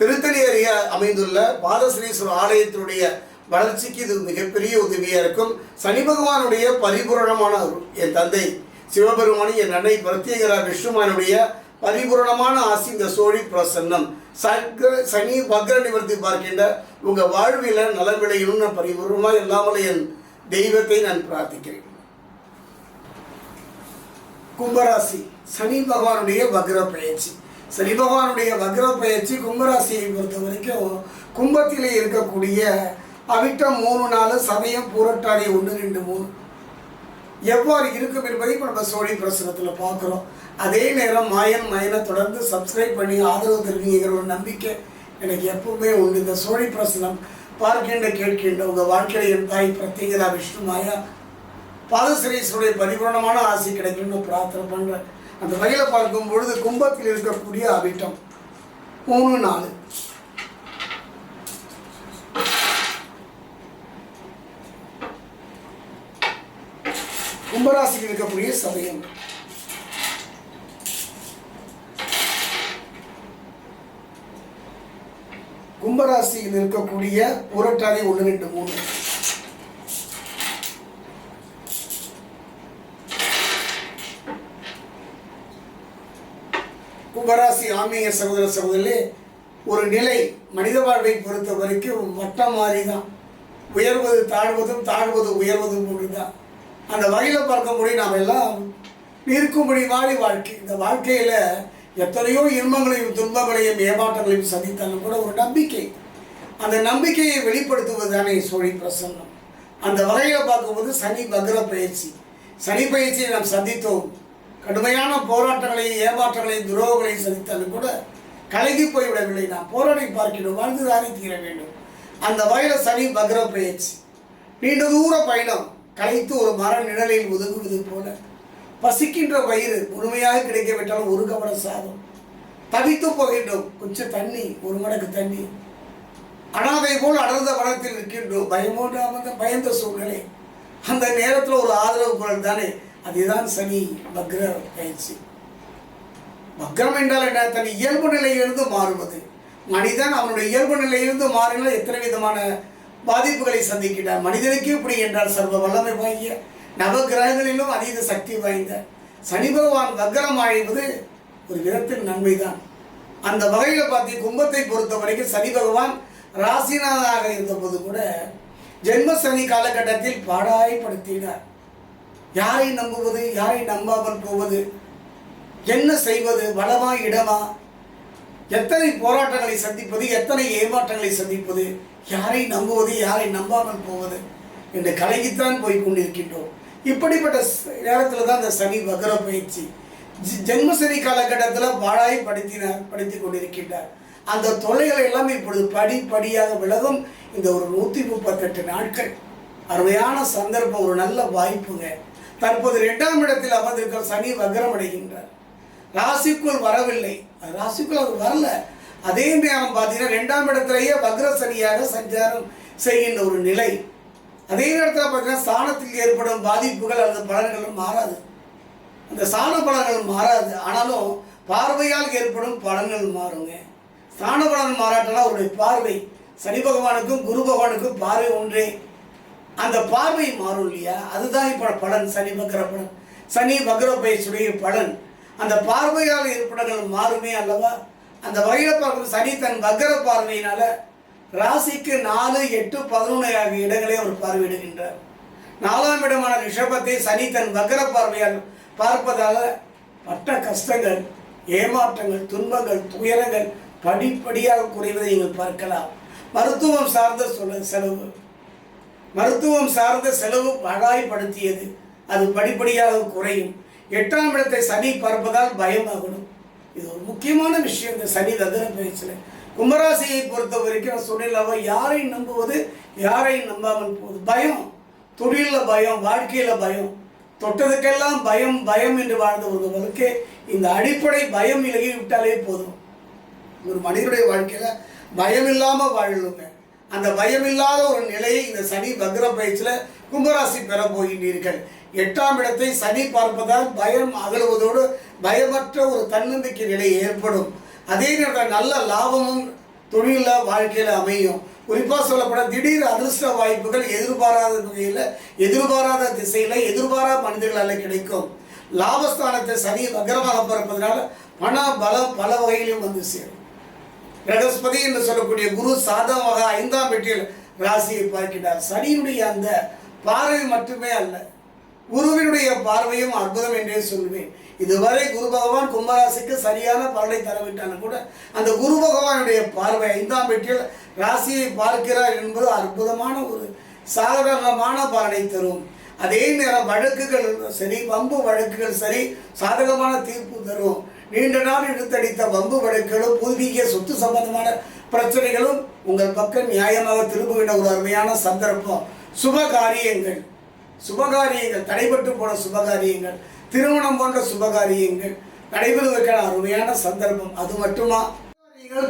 திருத்தணி அருகே அமைந்துள்ள பாதஸ்ரீஸ்வரர் ஆலயத்தினுடைய வளர்ச்சிக்கு இது மிகப்பெரிய உதவியாக இருக்கும். சனி பகவானுடைய பரிபூரணமான என் தந்தை சிவபெருமானி என் அன்னை பிரத்யேகரா விஷ்ணுமானுடைய பரிபூரணமான ஆசி இந்த சோழி பிரசன்னம். சக்கர சனி பக்ர நிவர்த்தி பார்க்கின்ற உங்கள் வாழ்வில் நல விளையணும்னு நான் பரிபூர்ணமாக இல்லாமல் என் தெய்வத்தை நான் பிரார்த்திக்கிறேன். கும்பராசி சனி பகவானுடைய பக்ர பயிற்சி. சனி பகவானுடைய வக்ர பயிற்சி கும்பராசியை பொறுத்த வரைக்கும் கும்பத்திலே இருக்கக்கூடிய அவிட்டம் மூணு நாலு சமயம் பூரட்டாதி ஒன்று ரெண்டு மூணு. எவ்வாறு இருக்கும் என்பதை இப்போ நம்ம சோழி பிரசனத்தில் பார்க்குறோம். அதே நேரம் மாயன் மயனை தொடர்ந்து சப்ஸ்கிரைப் பண்ணி ஆதரவு தருவீங்கிற ஒரு நம்பிக்கை எனக்கு எப்பவுமே உண்டு. இந்த சோழி பிரசனம் பார்க்கின்ற கேட்கின்ற உங்கள் வாழ்க்கையில் என் தாய் பிரத்யேகதா விஷ்ணுமாயா பாதசிரீஸ்வருடைய பரிபூர்ணமான ஆசை கிடைக்கும்னு பிரார்த்தனை பண்ணுறேன் அந்த வகையில் பார்க்கும் பொழுது கும்பத்தில் இருக்கக்கூடிய அவிட்டம். மூணு நாலு. கும்பராசிக்கு இருக்கக்கூடிய சதயம் கும்பராசியில் இருக்கக்கூடிய புரட்டாதி ஒன்று ரெண்டு மூணு கும்பராசி ஆன்மீக சகோதர சகோதரிலே ஒரு நிலை மனித வாழ்வை பொறுத்த வரைக்கும் வட்டம் மாதிரி தான் உயர்வது தாழ்வதும் தாழ்வது உயர்வதும் ஒன்றுதான். அந்த வகையில் பார்க்கும்படி நாம் எல்லாம் இருக்கும்படி வாழி வாழ்க்கை. இந்த வாழ்க்கையில் எத்தனையோ இன்பங்களையும் துன்பங்களையும் ஏமாற்றங்களையும் சந்தித்தாலும் கூட ஒரு நம்பிக்கை. அந்த நம்பிக்கையை வெளிப்படுத்துவது தானே சோழி பிரசன்னம் அந்த வகையில் பார்க்கும்போது சனி பக்ர பயிற்சி. சனி பயிற்சியை நாம் சந்தித்தோம். கடுமையான போராட்டங்களையும் ஏமாற்றங்களையும் துரோகங்களையும் சந்தித்தாலும் கூட கலகி போய்விடவில்லை. நான் போராடி பார்க்கிறோம் வாழ்ந்துதானே தீர வேண்டும். அந்த வகையில் சனி பக்ர பயிற்சி நீண்ட தூர பயணம். களைத்து ஒரு மர நிழலில் ஒதுங்குவது போல. பசிக்கின்ற வயிறு முழுமையாக கிடைக்கவிட்டாலும் ஒரு கவன சாதம். தவித்து போகின்றோம். கொஞ்சம் தண்ணி ஒரு மடக்கு தண்ணி. அனாதை போல் அடர்ந்த வனத்தில் இருக்கின்றோம் பயமோடு அமர்ந்த பயந்த சூழ்நிலை. அந்த நேரத்தில் ஒரு ஆதரவு குரல் தானே? அதுதான் சனி பக்ர பயிற்சி. வக்ரம் என்றால் என்ன? தன் இயல்பு நிலையிலிருந்து மாறுவது. மனிதன் அவனுடைய இயல்பு நிலையிலிருந்து மாறினால் எத்தனை விதமான பாதிப்புகளை சந்திக்கிறார் மனிதனுக்கு இப்படி என்றால் சர்வ வல்லமை வாங்கிய நவகிரகங்களிலும் அதீத சக்தி வாய்ந்த. சனி பகவான் வக்ரம் அழைவது ஒரு விதத்தில் நன்மைதான். அந்த வகையில் பார்த்து கும்பத்தை பொறுத்த வரைக்கும் சனி பகவான் ராசிநாதனாக இருந்தபோது கூட ஜென்ம சனி காலகட்டத்தில் பாடாய்படுத்தினார் யாரை நம்புவது யாரை நம்பாமல் போவது என்ன செய்வது வளமா இடமா எத்தனை போராட்டங்களை சந்திப்பது எத்தனை ஏமாற்றங்களை சந்திப்பது யாரை நம்புவது யாரை நம்பாமல் போவது என்று கலகித்தான் போய் கொண்டிருக்கின்றோம். இப்படிப்பட்ட நேரத்தில் தான் இந்த சனி வகர பயிற்சி. ஜி- சனி காலகட்டத்தில் பாழாய் படுத்தினார் படித்து கொண்டிருக்கின்றார். அந்த தொல்லைகள் எல்லாம் இப்பொழுது படிப்படியாக விலகும் இந்த ஒரு நூற்றி முப்பத்தெட்டு நாட்கள். அருமையான சந்தர்ப்பம் ஒரு நல்ல வாய்ப்புங்க. தற்போது இரண்டாம் இடத்தில் அமர்ந்திருக்கிற சனி வக்ரம் அடைகின்றார். ராசிக்குள் வரவில்லை. ராசிக்குள் அவர் வரல. அதே நேரம் பார்த்தீங்கன்னா ரெண்டாம் இடத்திலேயே வக்ர சனியாக சஞ்சாரம் செய்கின்ற ஒரு நிலை. அதே நேரத்தில் பார்த்தீங்கன்னா சாணத்தில் ஏற்படும் பாதிப்புகள் அல்லது பலன்களும் மாறாது. அந்த சாண பலன்கள் மாறாது. ஆனாலும் பார்வையால் ஏற்படும் பலன்கள் மாறுங்க. சாண பலன் மாறாட்டனா அவருடைய பார்வை. சனி பகவானுக்கும் குரு பகவானுக்கும் பார்வை ஒன்றே. அந்த பார்வை மாறும் இல்லையா? அதுதான் இப்போ பலன். சனி பக்ர பலன். சனி மகர பயிற்சியுடைய பலன். அந்த பார்வையால் இருப்பிடங்கள் மாறுமே அல்லவா? அந்த வகையில் பார்க்கும் சனி தன் மகர பார்வையினால ராசிக்கு நாலு எட்டு பதினொன்று ஆகிய இடங்களே அவர் பார்வையிடுகின்றார். நாலாம் இடமான ரிஷபத்தை சனி தன் மகர பார்வையால் பார்ப்பதால் பட்ட கஷ்டங்கள் ஏமாற்றங்கள் துன்பங்கள் துயரங்கள் படிப்படியாக குறைவதை நீங்கள் பார்க்கலாம். மருத்துவம் சார்ந்த சொல்ல செலவு. மருத்துவம் சார்ந்த செலவு படாய்படுத்தியது அது படிப்படியாக குறையும். எட்டாம் இடத்தை சனி பார்ப்பதால் பயமாகணும். இது ஒரு முக்கியமான விஷயம் இந்த சனி தந்திர பயிற்சியில். கும்பராசியை பொறுத்த வரைக்கும் நான் யாரை நம்புவது யாரை நம்பாமல் போவது பயம் தொழிலில் பயம் வாழ்க்கையில் பயம். தொட்டதுக்கெல்லாம் பயம் பயம் என்று வாழ்ந்தவர்களுக்கு இந்த அடிப்படை பயம் விலகி விட்டாலே போதும். ஒரு மனிதனுடைய வாழ்க்கையில் பயம் இல்லாமல் வாழலுங்க அந்த பயமில்லாத ஒரு நிலையை இந்த சனி பக்ர பயிற்சியில் கும்பராசி பெற போகின்றீர்கள். எட்டாம் இடத்தை சனி பார்ப்பதால் பயம் அகலுவதோடு பயமற்ற ஒரு தன்னம்பிக்கை நிலை ஏற்படும். அதே நேரத்தில் நல்ல லாபமும் தொழிலில் வாழ்க்கையில் அமையும். குறிப்பாக சொல்லப்பட திடீர் அதிர்ஷ்ட வாய்ப்புகள் எதிர்பாராத வகையில் எதிர்பாராத திசையில் எதிர்பாராத மனிதர்களால் கிடைக்கும். லாபஸ்தானத்தை சனி வக்ரமாக பிறப்பதனால பண பலம் பல வகையிலும் வந்து சேரும். பிரகஸ்பதி என்று சொல்லக்கூடிய குரு சாதமாக ஐந்தாம் வீட்டில் ராசியை பார்க்கிறார். சனியினுடைய அந்த பார்வை மட்டுமே அல்ல குருவினுடைய பார்வையும் அற்புதம் என்றே சொல்வேன். இதுவரை குரு பகவான் கும்பராசிக்கு சரியான பலனை தரவிட்டாலும் கூட அந்த குரு பகவானுடைய பார்வை ஐந்தாம் வீட்டில் ராசியை பார்க்கிறார் என்பது அற்புதமான ஒரு சாதாரணமான பலனை தரும். அதே நேரம் வழக்குகள் சரி வம்பு வழக்குகள் சரி சாதகமான தீர்ப்பு தரும். நீண்ட நாள் இழுத்தடித்த வம்பு வழக்குகளும் பூர்வீக சொத்து சம்பந்தமான பிரச்சனைகளும் உங்கள் பக்கம் நியாயமாக திரும்புகின்ற ஒரு அருமையான சந்தர்ப்பம். சுபகாரியங்கள். சுபகாரியங்கள். தடைபட்டு போன சுபகாரியங்கள். திருமணம் போன்ற சுபகாரியங்கள். நடைபெறுவதற்கான அருமையான சந்தர்ப்பம். அது மட்டுமா?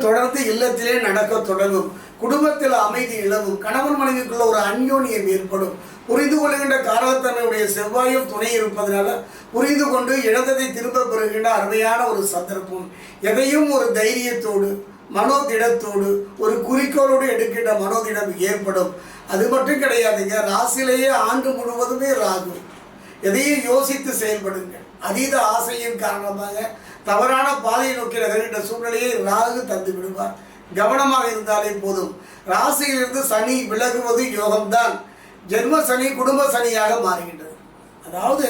தொடர்ந்து இல்லத்திலே நடக்க தொடங்கும். குடும்பத்தில் அமைதி இழவும் கணவன் மனைவிக்குள்ள ஒரு அந்யோன்யம் ஏற்படும். புரிந்து கொள்கின்ற காரத்தன்மையுடைய செவ்வாயும் துணை இருப்பதனால புரிந்து கொண்டு இழந்ததை திரும்ப பெறுகின்ற அருமையான ஒரு சந்தர்ப்பம். எதையும் ஒரு தைரியத்தோடு மனோதிடத்தோடு ஒரு குறிக்கோளோடு எடுக்கின்ற மனோதிடம் ஏற்படும். அது மட்டும் கிடையாதுங்க ராசிலேயே ஆண்டு முழுவதுமே ராகு. எதையும் யோசித்து செயல்படுங்கள். அதீத ஆசையின் காரணமாக தவறான பாதையை நோக்கி நகர்கின்ற சூழ்நிலையை ராகு தந்து விடுவார். கவனமாக இருந்தாலே போதும். ராசியிலிருந்து சனி விலகுவது யோகம்தான். ஜென்ம சனி குடும்ப சனியாக மாறுகின்றது. அதாவது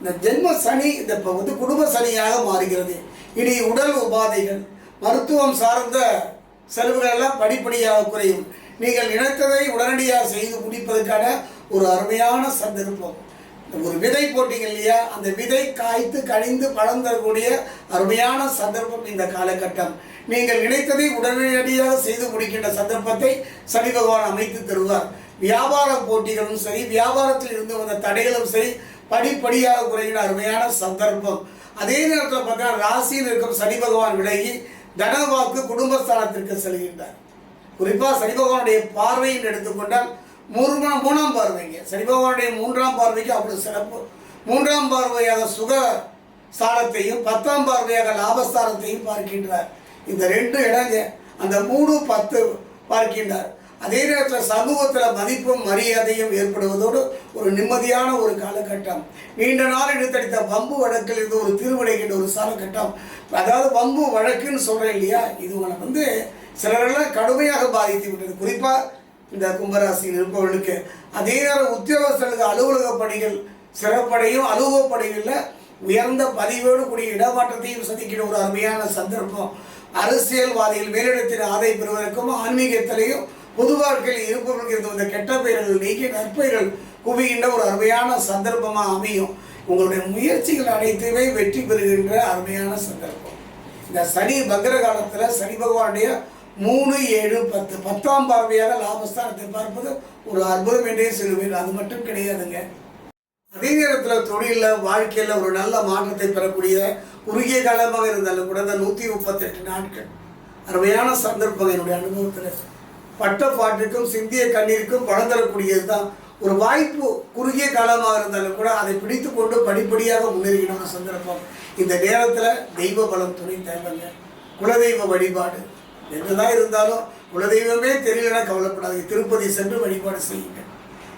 இந்த ஜென்ம சனி இந்த இப்போ வந்து குடும்ப சனியாக மாறுகிறது. இனி உடல் உபாதைகள் மருத்துவம் சார்ந்த செலவுகள் எல்லாம் படிப்படியாக குறையும். நீங்கள் நினைத்ததை உடனடியாக செய்து முடிப்பதற்கான ஒரு அருமையான சந்தர்ப்பம். ஒரு விதை போட்டிங்க இல்லையா? அந்த விதை காய்த்து கழிந்து பழம் தரக்கூடிய அருமையான சந்தர்ப்பம் இந்த காலகட்டம். நீங்கள் நினைத்ததை உடனடியாக செய்து முடிக்கின்ற சந்தர்ப்பத்தை சனி பகவான் அமைத்து தருவார். வியாபார போட்டிகளும் சரி வியாபாரத்தில் இருந்து வந்த தடைகளும் சரி படிப்படியாக குறைகிற அருமையான சந்தர்ப்பம். அதே நேரத்தில் பார்த்தா ராசியில் இருக்கும் சனி பகவான் விலகி தனவாக்கு குடும்பஸ்தானத்திற்கு செல்கின்றார். குறிப்பாக சனி பகவானுடைய பார்வையில் எடுத்துக்கொண்டால் மூன்றாம் மூணாம் பார்வைங்க. சனி பகவானுடைய மூன்றாம் பார்வைக்கு அவ்வளவு சிறப்பு. மூன்றாம் பார்வையாக சுக ஸ்தானத்தையும் பத்தாம் பார்வையாக லாபஸ்தானத்தையும் பார்க்கின்றார். இந்த ரெண்டு இடங்க அந்த மூணு பத்து பார்க்கின்றார். அதே நேரத்தில் சமூகத்தில் மதிப்பும் மரியாதையும் ஏற்படுவதோடு ஒரு நிம்மதியான ஒரு காலகட்டம். நீண்ட நாள் எடுத்தடித்த வம்பு வழக்கில் இருந்து ஒரு தீர்வடைகின்ற ஒரு காலகட்டம் அதாவது வம்பு வழக்குன்னு சொல்கிறேன் இல்லையா? இது உங்களை வந்து சிலரெல்லாம் கடுமையாக பாதித்து விட்டது. குறிப்பாக இந்த கும்பராசியில் இருப்பவர்களுக்கு. அதே நேரம் உத்தியோகஸ்தர்களுக்கு அலுவலக பணிகள் சிறப்படையும் அலுவலக பணிகளில் உயர்ந்த பதிவோடு கூடிய இடமாற்றத்தையும் சந்திக்கிற ஒரு அருமையான சந்தர்ப்பம். அரசியல்வாதிகள் மேலிடத்தின் ஆதை பெறுவதற்கும் ஆன்மீகத்திலையும் பொது வாழ்க்கையில் இருப்பவர்களுக்கு இருந்த இந்த கெட்ட பெயர்கள் நீக்கி நற்பெயர்கள் குவிகின்ற ஒரு அருமையான சந்தர்ப்பமாக அமையும். உங்களுடைய முயற்சிகள் அனைத்துமே வெற்றி பெறுகின்ற அருமையான சந்தர்ப்பம். இந்த சனி பக்ர காலத்தில் சனி பகவானுடைய மூணு ஏழு பத்து பத்தாம் பார்வையாக லாபஸ்தானத்தை பார்ப்பது ஒரு அற்புதம் என்றே சொல்லுவேன். அது மட்டும் கிடையாதுங்க. அதே நேரத்தில் தொழிலில் வாழ்க்கையில் ஒரு நல்ல மாற்றத்தை பெறக்கூடிய குறுகிய காலமாக இருந்தாலும் கூட இந்த நூற்றி முப்பத்தெட்டு நாட்கள் அருமையான சந்தர்ப்பம் என்னுடைய அனுபவத்தில். பட்டப்பாட்டுக்கும் சிந்திய கண்ணீருக்கும் பணம் தரக்கூடியது தான் ஒரு வாய்ப்பு குறுகிய காலமாக இருந்தாலும் கூட அதை பிடித்து கொண்டு படிப்படியாக முன்னேறுகிற சந்தர்ப்பம். இந்த நேரத்தில் தெய்வ பலம் துணை தேவைங்க. குலதெய்வ வழிபாடு. என்னதான் இருந்தாலும் குலதெய்வமே தெரியலன்னா கவலைப்படாதீங்க. திருப்பதி சென்று வழிபாடு செய்யுங்க.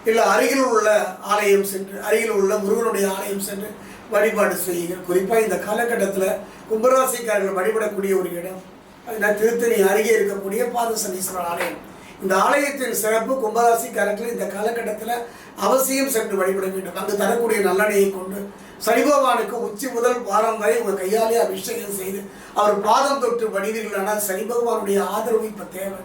இல்லை அருகில் உள்ள ஆலயம் சென்று அருகில் உள்ள முருகனுடைய ஆலயம் சென்று வழிபாடு செய்யுங்க. குறிப்பாக இந்த காலகட்டத்தில் கும்பராசிக்காரர்கள் வழிபடக்கூடிய ஒரு இடம். அதுனா திருத்தணி அருகே இருக்கக்கூடிய பாதசனீஸ்வரர் ஆலயம். இந்த ஆலயத்தின் சிறப்பு கும்பராசிக்காரர்கள் இந்த காலகட்டத்தில் அவசியம் சென்று வழிபட வேண்டும். அங்கு தரக்கூடிய நல்லெண்ணெயை கொண்டு சனிபகவானுக்கு உச்சி முதல் பாரம் வரை உங்கள் கையாலே அபிஷேகம் செய்து அவர் பாதம் தொட்டு வடிவீர்களானால் சனி பகவானுடைய ஆதரவு இப்போ தேவை.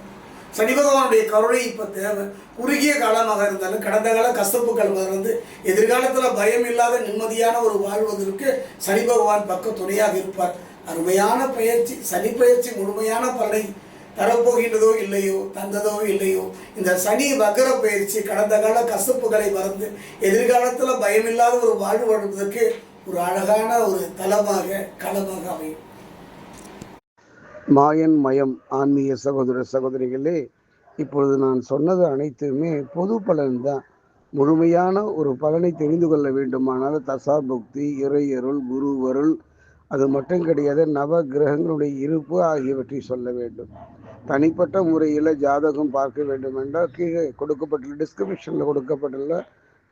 சனி பகவானுடைய கருணை இப்போ தேவை. குறுகிய காலமாக இருந்தாலும் கடந்த கால கசப்புகள் வந்து எதிர்காலத்தில் பயம் இல்லாத நிம்மதியான ஒரு வாழ்வதற்கு சனி பகவான் பக்க துணையாக இருப்பார். அருமையான பயிற்சி சனி பயிற்சி முழுமையான பலனை தரப்போகின்றதோ இல்லையோ தந்ததோ இல்லையோ இந்த சனி வக்கர பயிற்சி கடந்த கால கசப்புகளை மறந்து எதிர்காலத்தில் பயமில்லாத ஒரு வாழ்வு வாழ்வதற்கு ஒரு அழகான ஒரு தலமாக களமாக அமையும். மாயன் மயம் ஆன்மீக சகோதர சகோதரிகளே இப்பொழுது நான் சொன்னது அனைத்துமே பொது பலன் தான். முழுமையான ஒரு பலனை தெரிந்து கொள்ள வேண்டுமானால் தசாபுக்தி இறையருள் குருவருள் அது மட்டும் கிடையாது நவ கிரகங்களுடைய இருப்பு ஆகியவற்றை சொல்ல வேண்டும். தனிப்பட்ட முறையில் ஜாதகம் பார்க்க வேண்டும் என்றால் கீழே கொடுக்கப்பட்டுள்ள டிஸ்கிரிப்ஷனில் கொடுக்கப்பட்டுள்ள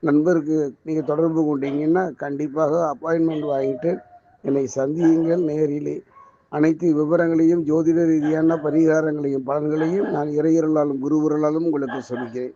நண்பருக்கு நீங்கள் தொடர்பு கொண்டீங்கன்னா கண்டிப்பாக அப்பாயின்மெண்ட் வாங்கிட்டு என்னை சந்தியுங்கள் நேரிலே. அனைத்து விவரங்களையும் ஜோதிட ரீதியான பரிகாரங்களையும் பலன்களையும் நான் இறையருளாலும் குருவருளாலும் உங்களுக்கு சொல்கிறேன்.